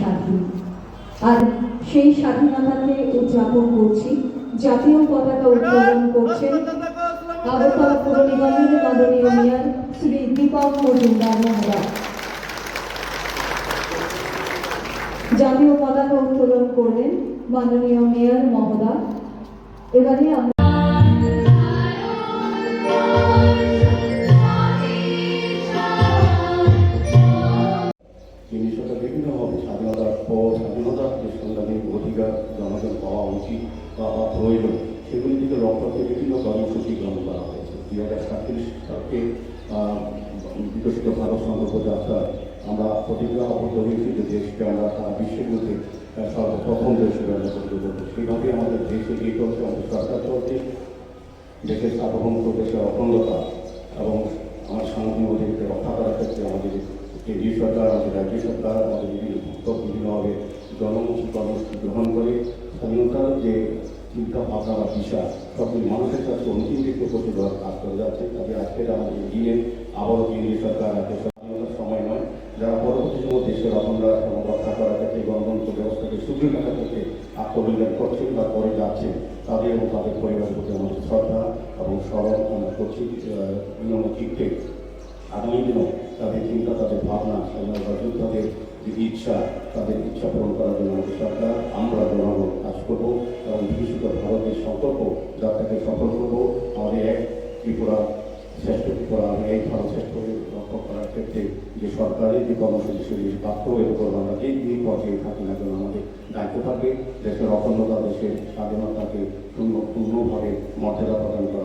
স্বাধীন। আর সেই স্বাধীনতাকে উদযাপন করছি, জাতীয় পতাকা উত্তোলন করছেন আগরতলা পৌর নিগমের মাননীয় মেয়র শ্রী দীপক মজুমদার মহোদয় জাতীয় পতাকা উত্তোলন করলেন মাননীয় মেয়র মহোদয়। এবারে আমরা জিনিসটা বিভিন্নভাবে স্বাধীনতার পর স্বাধীনতার যে সংগ্রামী অধিকার জনগণ পাওয়া উচিত বা বা প্রয়োজন সেগুলি থেকে রক্ষার্থে বিভিন্ন কর্মসূচি গ্রহণ করা হয়েছে। দুই হাজার সাতত্রিশ সালকে বিকশিত ভারত সংকল্প যাত্রা আমরা প্রতিজ্ঞাবদ্ধ হয়েছি যে দেশকে আমরা সারা বিশ্বের মধ্যে সর্বপ্রথম দেশ হিসেবে গড়ে তুলব। সেইভাবে আমাদের দেশে এই চলছে। আমাদের সরকার চলছে। দেশের সার্বভৌমত্ব, দেশের অখণ্ডতা এবং আমার সামাজিক অধিকারকে রক্ষা করার ক্ষেত্রে আমাদের কেন্দ্রীয় সরকার আমাদের রাজ্য সরকার আমাদের বিভিন্ন ভক্ত, বিভিন্নভাবে জনমুখী কর্মসূচি গ্রহণ করে স্বাধীনতার যে চিন্তা ভাবনা বা দিশা সকল মানুষের কাছে অন্তিম দিকে দেওয়ার কাজ করে যাচ্ছে তাদের আজকের আমাদের দিনে আবারও কেন্দ্রীয় সরকার, রাজ্য স্বাধীনতার সময় নয়, যারা পরবর্তী সময় দেশের অখণ্ড রক্ষা করার ক্ষেত্রে গণতন্ত্র ব্যবস্থাকে সুদৃঢ় রাখার ক্ষেত্রে আত্মবিজ্ঞান করছেন বা করে যাচ্ছেন, তাদের এবং তাদের পরিবারের প্রতি আমাদের শ্রদ্ধা এবং স্মরণ আমরা করছি বিনম্র আগামী দিনে চিন্তা, তাদের ভাবনা স্বাধীনতা যোদ্ধাদের যে ইচ্ছা, তাদের ইচ্ছা পূরণ করার জন্য সরকার, আমরা জনগণ কাজ করব। এবং বিকশিত ভারতের সংকল্প, যাত্রাকে সফল করব। আমাদের এক ত্রিপুরা শ্রেষ্ঠ ত্রিপুরা এই ভারত শ্রেষ্ঠ লক্ষ্য করার ক্ষেত্রে যে সরকারের যে কর্মসূচি সেগুলি বাস্তবের উপর আমরা যেই দিন পর্যায়ে থাকি না কেন, আমাদের দায়িত্ব থাকবে। দেশের অখণ্ডতা, দেশের স্বাধীনতাকে পূর্ণ পূর্ণভাবে মর্যাদা প্রদান করা।